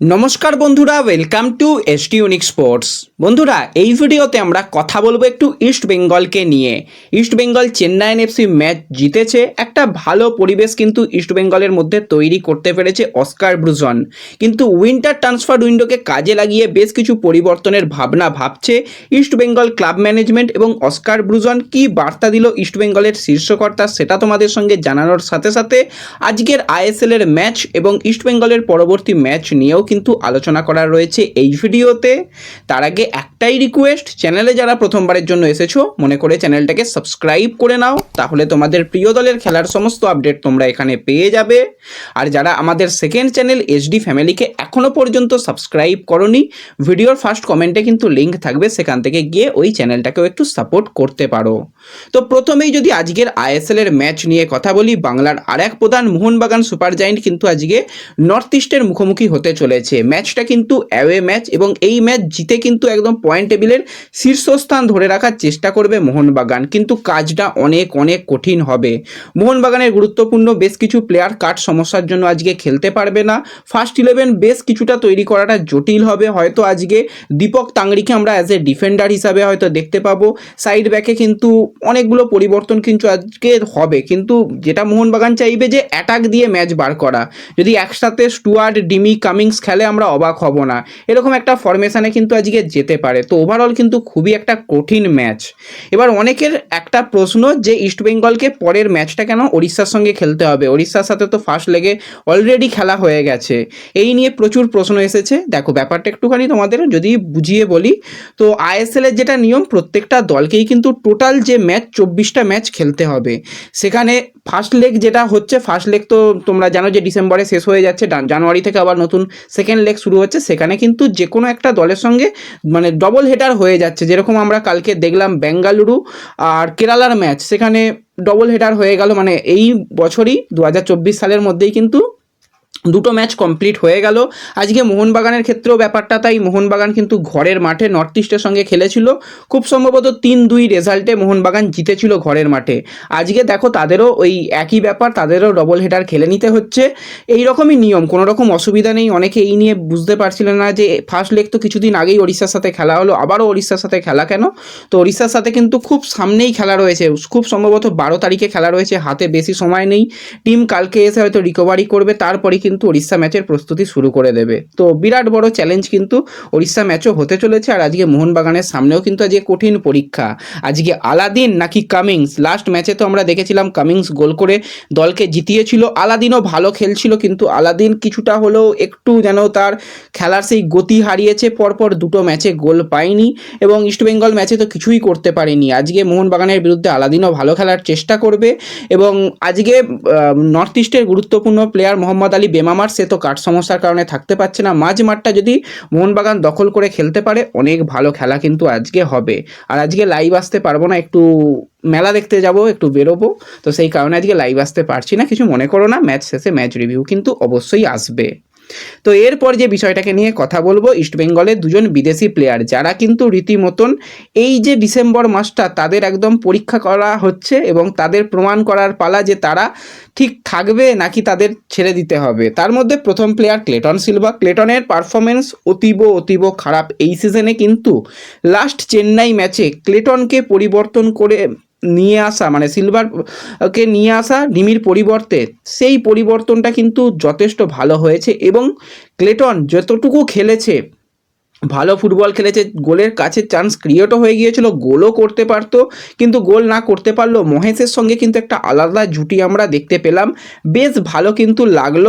নমস্কার বন্ধুরা welcome to ST Unique Sports বন্ধুরা, এই ভিডিওতে আমরা কথা বলব একটু ইস্ট বেঙ্গলকে নিয়ে। East Bengal Chennaiyin FC match জিতেছে। একটা ভালো পরিবেশ কিন্তু ইস্ট বেঙ্গলের মধ্যে তৈরি করতে পেরেছে অস্কার ব্রুজন কিন্তু উইন্টার ট্রান্সফার উইন্ডোকে কাজে লাগিয়ে বেশ কিছু পরিবর্তনের ভাবনা ভাবছে ইস্ট বেঙ্গল ক্লাব ম্যানেজমেন্ট এবং অস্কার ব্রুজন কি বার্তা দিল ইস্ট বেঙ্গলের শীর্ষকর্তা সেটা তোমাদের সঙ্গে জানানোর সাথে সাথে আজকের আইএসএল এর ম্যাচ এবং ইস্ট বেঙ্গলের পরবর্তী ম্যাচ নিয়েও কিন্তু আলোচনা করা রয়েছে এই ভিডিওতে। তার আগে একটাই রিকোয়েস্ট চ্যানেলে যারা প্রথমবারের জন্য এসেছ, মনে করে চ্যানেলটাকে সাবস্ক্রাইব করে নাও, তাহলে তোমাদের প্রিয় দলের খেলার সমস্ত আপডেট তোমরা এখানে পেয়ে যাবে। আর যারা আমাদের সেকেন্ড চ্যানেল এইচডি ফ্যামিলিকে এখনও পর্যন্ত সাবস্ক্রাইব করনি, ভিডিওর ফার্স্ট কমেন্টে কিন্তু লিঙ্ক থাকবে, সেখান থেকে গিয়ে ওই চ্যানেলটাকেও একটু সাপোর্ট করতে পারো। তো প্রথমেই যদি আজকের আইএসএল এর ম্যাচ নিয়ে কথা বলি, বাংলার আর এক প্রধান মোহনবাগান সুপার জায়েন্ট কিন্তু আজকে নর্থ ইস্টের মুখোমুখি হতে চলেছে। ম্যাচটা কিন্তু অ্যাওয়ে ম্যাচ এবং এই ম্যাচ জিতে কিন্তু একদম পয়েন্ট টেবিলের শীর্ষস্থান ধরে রাখার চেষ্টা করবে মোহনবাগান। কিন্তু কাজটা অনেক অনেক কঠিন হবে। মোহনবাগানের গুরুত্বপূর্ণ বেশ কিছু প্লেয়ার কাট সমস্যার জন্য আজকে খেলতে পারবে না। ফার্স্ট ইলেভেন বেশ কিছুটা তৈরি করাটা জটিল হবে। হয়তো আজকে দীপক তাংড়িকে আমরা অ্যাজ এ ডিফেন্ডার হিসাবে হয়তো দেখতে পাবো। সাইড ব্যাকে কিন্তু অনেকগুলো পরিবর্তন কিন্তু আজকে হবে। কিন্তু যেটা মোহনবাগান চাইবে যে অ্যাটাক দিয়ে ম্যাচ বার করা। যদি একসাথে স্টুয়ার্ড ডিমি, কামিংস খেলে আমরা অবাক হব না। এরকম একটা ফরমেশনে কিন্তু আজকে যেতে পারে। তো ওভারঅল কিন্তু খুবই একটা কঠিন ম্যাচ এবার অনেকের একটা প্রশ্ন যে ইস্টবেঙ্গলকে পরের ম্যাচটা কেন ওড়িশার সঙ্গে খেলতে হবে? ওড়িশার সাথে তো ফার্স্ট লেগে অলরেডি খেলা হয়ে গেছে। এই নিয়ে প্রচুর প্রশ্ন এসেছে। দেখো, ব্যাপারটা একটুখানি তোমাদের যদি বুঝিয়ে বলি, তো আইএসএল এর যেটা নিয়ম, প্রত্যেকটা দলকেই কিন্তু টোটাল যে ম্যাচ চব্বিশটা ম্যাচ খেলতে হবে। সেখানে ফার্স্ট লেগ যেটা হচ্ছে ফার্স্ট লেগ তো তোমরা জানো যে ডিসেম্বরে শেষ হয়ে যাচ্ছে জানুয়ারি থেকে আবার নতুন সেকেন্ড লেগ শুরু হচ্ছে। সেখানে কিন্তু যে কোনো একটা দলের সঙ্গে মানে ডবল হেটার হয়ে যাচ্ছে। যেরকম আমরা কালকে দেখলাম বেঙ্গালুরু আর কেরালার ম্যাচ সেখানে ডবল হেটার হয়ে গেল। মানে এই বছরই দু হাজার চব্বিশ সালের মধ্যেই কিন্তু দুটো ম্যাচ কমপ্লিট হয়ে গেল। আজকে মোহনবাগানের ক্ষেত্রেও ব্যাপারটা তাই। মোহনবাগান কিন্তু ঘরের মাঠে নর্থ ইস্টের সঙ্গে খেলেছিল। খুব সম্ভবত তিন দুই রেজাল্টে মোহনবাগান জিতেছিল ঘরের মাঠে। আজকে দেখো তাদেরও ওই একই ব্যাপার, তাদেরও ডবল হেডার খেলে নিতে হচ্ছে। এই রকমই নিয়ম কোনো রকম অসুবিধা নেই। অনেকে এই নিয়ে বুঝতে পারছিলেন না যে ফার্স্ট লেগ তো কিছুদিন আগেই ওড়িশার সাথে খেলা হলো, আবারও ওড়িশার সাথে খেলা কেন? তো ওড়িশার সাথে কিন্তু খুব সামনেই খেলা রয়েছে। খুব সম্ভবত বারো তারিখে খেলা রয়েছে, হাতে বেশি সময় নেই। টিম কালকে এসে হয়তো রিকভারি করবে, তারপরে কিন্তু ওড়িশা ম্যাচের প্রস্তুতি শুরু করে দেবে। তো বিরাট বড় চ্যালেঞ্জ কিন্তু ওড়িশা ম্যাচও হতে চলেছে আর আজকে মোহনবাগানের সামনেও কিন্তু আজকে কঠিন পরীক্ষা। আজকে আলাদিন নাকি কামিংস লাস্ট ম্যাচে তো আমরা দেখেছিলাম কামিংস গোল করে দলকে জিতিয়েছিল। আলাদিনও ভালো খেলছিল কিন্তু আলাদিন কিছুটা হলেও একটু যেন তার খেলার সেই গতি হারিয়েছে। পরপর দুটো ম্যাচে গোল পায়নি এবং ইস্টবেঙ্গল ম্যাচে তো কিছুই করতে পারেনি। আজকে মোহনবাগানের বিরুদ্ধে আলাদিনও ভালো খেলার চেষ্টা করবে এবং আজকে নর্থ ইস্টের গুরুত্বপূর্ণ প্লেয়ার মোহাম্মদ আলী বেমামার সে তো কাঠ সমস্যার কারণে থাকতে পারছে না। মাঝ মাঠটা যদি মোহনবাগান দখল করে খেলতে পারে, অনেক ভালো খেলা কিন্তু আজকে হবে। আর আজকে লাইভ আসতে পারব না, একটু মেলা দেখতে যাব, একটু বেরোবো। তো সেই কারণে আজকে লাইভ আসতে পারছি না, কিছু মনে করো না ম্যাচ শেষে ম্যাচ রিভিউ কিন্তু অবশ্যই আসবে। তো এরপর যে বিষয়টাকে নিয়ে কথা বলব ইস্টবেঙ্গলের দুজন বিদেশি প্লেয়ার যারা কিন্তু রীতিমতন এই যে ডিসেম্বর মাসটা তাদের একদম পরীক্ষা করা হচ্ছে এবং তাদের প্রমাণ করার পালা যে তারা ঠিক থাকবে নাকি তাদের ছেড়ে দিতে হবে। তার মধ্যে প্রথম প্লেয়ার ক্লেটন সিলভা ক্লেটনের পারফরমেন্স অতীব অতীব খারাপ এই সিজনে কিন্তু লাস্ট চেন্নাই ম্যাচে ক্লেটনকে পরিবর্তন করে নিয়ে আসা মানে সিলভারকে নিয়ে আসা নিমির পরিবর্তে, সেই পরিবর্তনটা কিন্তু যথেষ্ট ভালো হয়েছে এবং ক্লেটন যতটুকু খেলেছে ভালো ফুটবল খেলেছে, গোলের কাছে চান্স ক্রিয়েটও হয়ে গিয়েছিল, গোলও করতে পারতো, কিন্তু গোল না করতে পারল। মহেশের সঙ্গে কিন্তু একটা আলাদা জুটি আমরা দেখতে পেলাম। বেশ ভালো কিন্তু লাগল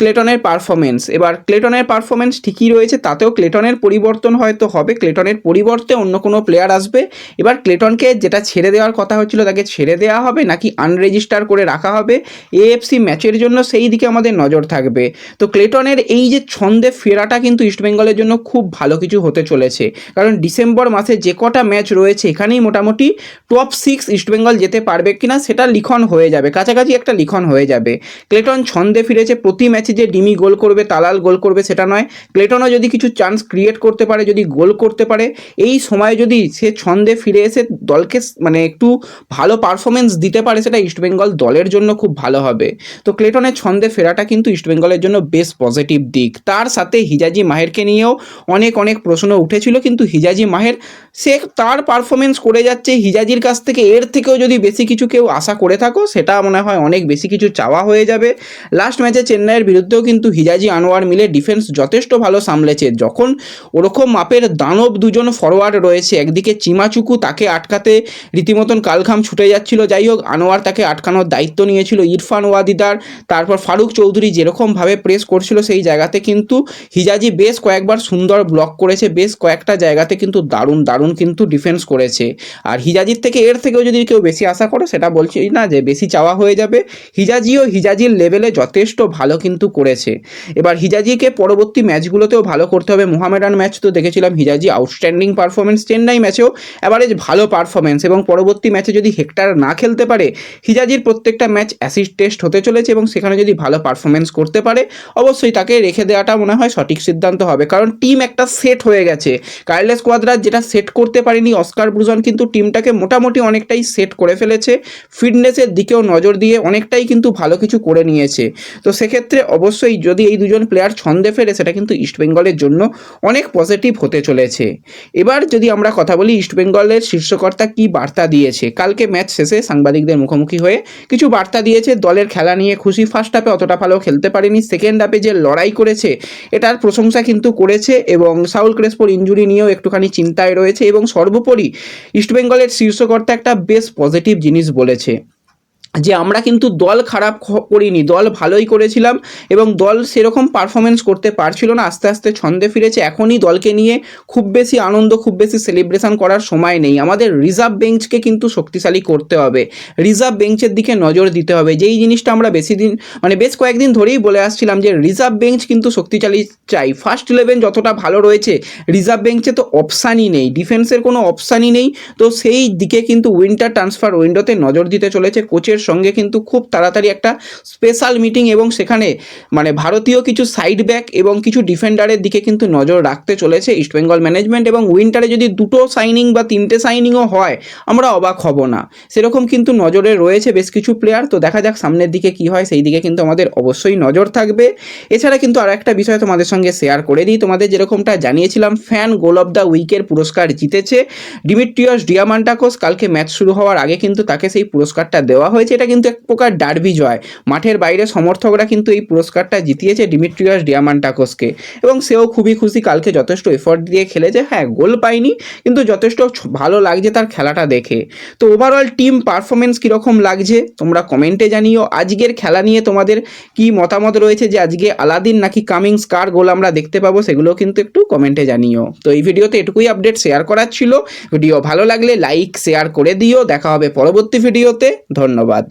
ক্লেটনের পারফরমেন্স এবার ক্লেটনের পারফরমেন্স ঠিকই রয়েছে, তাতেও ক্লেটনের পরিবর্তন হয়তো হবে, ক্লেটনের পরিবর্তে অন্য কোনো প্লেয়ার আসবে। এবার ক্লেটনকে যেটা ছেড়ে দেওয়ার কথা হচ্ছিল, তাকে ছেড়ে দেওয়া হবে নাকি আনরেজিস্টার করে রাখা হবে? এএফসি ম্যাচের জন্য সেই দিকে আমাদের নজর থাকবে। তো ক্লেটনের এই যে ছন্দে ফেরাটা কিন্তু ইস্টবেঙ্গলের জন্য খুব ভালো কিছু হতে চলেছে। কারণ ডিসেম্বর মাসে যে কটা ম্যাচ রয়েছে, এখানেই মোটামুটি টপ সিক্স ইস্টবেঙ্গল যেতে পারবে কিনা সেটা লিখন হয়ে যাবে, কাছাকাছি একটা লিখন হয়ে যাবে। ক্লেটন ছন্দে ফিরেছে, প্রতি ম্যাচে যে ডিমি গোল করবে, তালাল গোল করবে, সেটা নয়। ক্লেটনও যদি কিছু চান্স ক্রিয়েট করতে পারে, যদি গোল করতে পারে, এই সময়ে যদি সে ছন্দে ফিরে এসে দলকে মানে একটু ভালো পারফরমেন্স দিতে পারে, সেটা ইস্টবেঙ্গল দলের জন্য খুব ভালো হবে। তো ক্লেটনের ছন্দে ফেরাটা কিন্তু ইস্টবেঙ্গলের জন্য বেশ পজিটিভ দিক। তার সাথে হিজাজি মাহেরকে নিয়েও অনেক অনেক প্রশ্ন উঠেছিল, কিন্তু হিজাজি মাহের সে তার পারফরমেন্স করে যাচ্ছে। হিজাজির কাছ থেকে এর থেকেও যদি বেশি কিছু কেউ আশা করে থাকো, সেটা মনে হয় অনেক বেশি কিছু চাওয়া হয়ে যাবে। লাস্ট ম্যাচে চেন্নাইয়ের বিরুদ্ধেও কিন্তু হিজাজি আনোয়ার মিলে ডিফেন্স যথেষ্ট ভালো সামলেছে। যখন ওরকম মাপের দানব দুজন ফরওয়ার্ড রয়েছে, একদিকে চিমাচুকু তাকে আটকাতে রীতিমতন কালঘাম ছুটে যাচ্ছিল। যাই হোক, আনোয়ার তাকে আটকানোর দায়িত্ব নিয়েছিল ইরফান ওয়াদিদার। তারপর ফারুক চৌধুরী যেরকমভাবে প্রেস করছিল সেই জায়গাতে কিন্তু হিজাজি বেশ কয়েকবার সুন্দর ব্লক করেছে, বেশ কয়েকটা জায়গাতে কিন্তু দারুণ দারুণ কিন্তু ডিফেন্স করেছে। আর হিজাজির থেকে এর থেকেও যদি কেউ বেশি আশা করো, সেটা বলছি না যে বেশি চাওয়া হয়ে যাবে। হিজাজিও হিজাজির লেভেলে যথেষ্ট ভালো কিন্তু করেছে। এবার হিজাজিকে পরবর্তী ম্যাচগুলোতেও ভালো করতে হবে। মোহামেডান ম্যাচ তো দেখেছিলাম, হিজাজি আউটস্ট্যান্ডিং পারফরমেন্স চেন্নাই ম্যাচেও অ্যাভারেজ ভালো পারফরমেন্স এবং পরবর্তী ম্যাচে যদি হেক্টার না খেলতে পারে, হিজাজির প্রত্যেকটা ম্যাচ অ্যাসিস্ট টেস্ট হতে চলেছে এবং সেখানে যদি ভালো পারফরমেন্স করতে পারে, অবশ্যই তাকে রেখে দেওয়াটা মনে হয় সঠিক সিদ্ধান্ত হবে। কারণ টিম একটা সেট হয়ে গেছে। কার্লেস কোয়াদ্রাজ যেটা সেট করতে পারেনি অস্কার ব্রুজন কিন্তু টিমটাকে মোটামুটি অনেকটাই সেট করে ফেলেছে। ফিটনেসের দিকেও নজর দিয়ে অনেকটাই কিন্তু ভালো কিছু করে নিয়েছে। তো সেক্ষেত্রে অবশ্যই যদি এই দুজন প্লেয়ার ছন্দে ফেরে, সেটা কিন্তু ইস্টবেঙ্গলের জন্য অনেক পজিটিভ হতে চলেছে। এবার যদি আমরা কথা বলি ইস্টবেঙ্গলের শীর্ষকর্তা কি বার্তা দিয়েছে? কালকে ম্যাচ শেষে সাংবাদিকদের মুখোমুখি হয়ে কিছু বার্তা দিয়েছে, দলের খেলা নিয়ে খুশি। ফার্স্ট হাফে অতটা ভালো খেলতে পারেনি। সেকেন্ড হাফে যে লড়াই করেছে, এটার প্রশংসা কিন্তু করেছে এবং সাউল ক্রেসপোর ইঞ্জুরি নিয়েও একটুখানি চিন্তায় রয়েছে এবং সর্বোপরি ইস্টবেঙ্গলের শীর্ষকর্তা একটা বেশ পজিটিভ জিনিস বলেছে। যে আমরা কিন্তু দল খারাপ করিনি, দল ভালোই করেছিলাম এবং দল সেরকম পারফরমেন্স করতে পারছিল না, আস্তে আস্তে ছন্দে ফিরেছে। এখনই দলকে নিয়ে খুব বেশি আনন্দ, খুব বেশি সেলিব্রেশন করার সময় নেই। আমাদের রিজার্ভ বেঞ্চকে কিন্তু শক্তিশালী করতে হবে। রিজার্ভ বেঞ্চের দিকে নজর দিতে হবে। যেই জিনিসটা আমরা বেশি দিন মানে বেশ কয়েকদিন ধরেই বলে আসছিলাম যে রিজার্ভ বেঞ্চ কিন্তু শক্তিশালী চাই। ফার্স্ট ইলেভেন যতটা ভালো রয়েছে রিজার্ভ বেঞ্চে তো অপশানই নেই। ডিফেন্সের কোনো অপশানই নেই। তো সেই দিকে কিন্তু উইন্টার ট্রান্সফার উইন্ডোতে নজর দিতে চলেছে। কোচের সঙ্গে কিন্তু খুব তাড়াতাড়ি একটা স্পেশাল মিটিং এবং সেখানে মানে ভারতীয় কিছু সাইড ব্যাক এবং কিছু ডিফেন্ডারের দিকে কিন্তু নজর রাখতে চলেছে ইস্টবেঙ্গল ম্যানেজমেন্ট এবং উইন্টারে যদি দুটো সাইনিং বা তিনটে সাইনিংও হয়, আমরা অবাক হব না। সেরকম কিন্তু নজরে রয়েছে বেশ কিছু প্লেয়ার তো দেখা যাক সামনের দিকে কি হয়, সেই দিকে কিন্তু আমাদের অবশ্যই নজর থাকবে। এছাড়া কিন্তু আর একটা বিষয় তোমাদের সঙ্গে শেয়ার করে দিই। তোমাদের যেরকমটা জানিয়েছিলাম ফ্যান গোল অফ দ্য উইকের পুরস্কার জিতেছে। ডিমিট্রিয়স ডিয়ামান্টাকোস, কালকে ম্যাচ শুরু হওয়ার আগে কিন্তু তাকে সেই পুরস্কারটা দেওয়া হয়েছে। এটা কিন্তু এক প্রকার ডার্বি জয়। মাঠের বাইরে সমর্থকরা কিন্তু এই পুরস্কারটা জিতিয়েছে ডিমিট্রিয়াস ডিয়ামান্টাকোসকে এবং সেও খুবই খুশি, কালকে যথেষ্ট এফর্ট দিয়ে খেলেছে। হ্যাঁ গোল পায়নি, কিন্তু যথেষ্ট ভালো লাগছে তার খেলাটা দেখে। তো ওভারঅল টিম পারফরমেন্স কীরকম লাগছে, তোমরা কমেন্টে জানিও। আজকের খেলা নিয়ে তোমাদের কি মতামত রয়েছে যে আজকে আলাদিন নাকি কামিংস, কার গোল আমরা দেখতে পাবো সেগুলো কিন্তু একটু কমেন্টে জানিও। তো এই ভিডিওতে এটুকুই আপডেট শেয়ার করার ছিল। ভিডিও ভালো লাগলে লাইক শেয়ার করে দিও। দেখা হবে পরবর্তী ভিডিওতে ধন্যবাদ।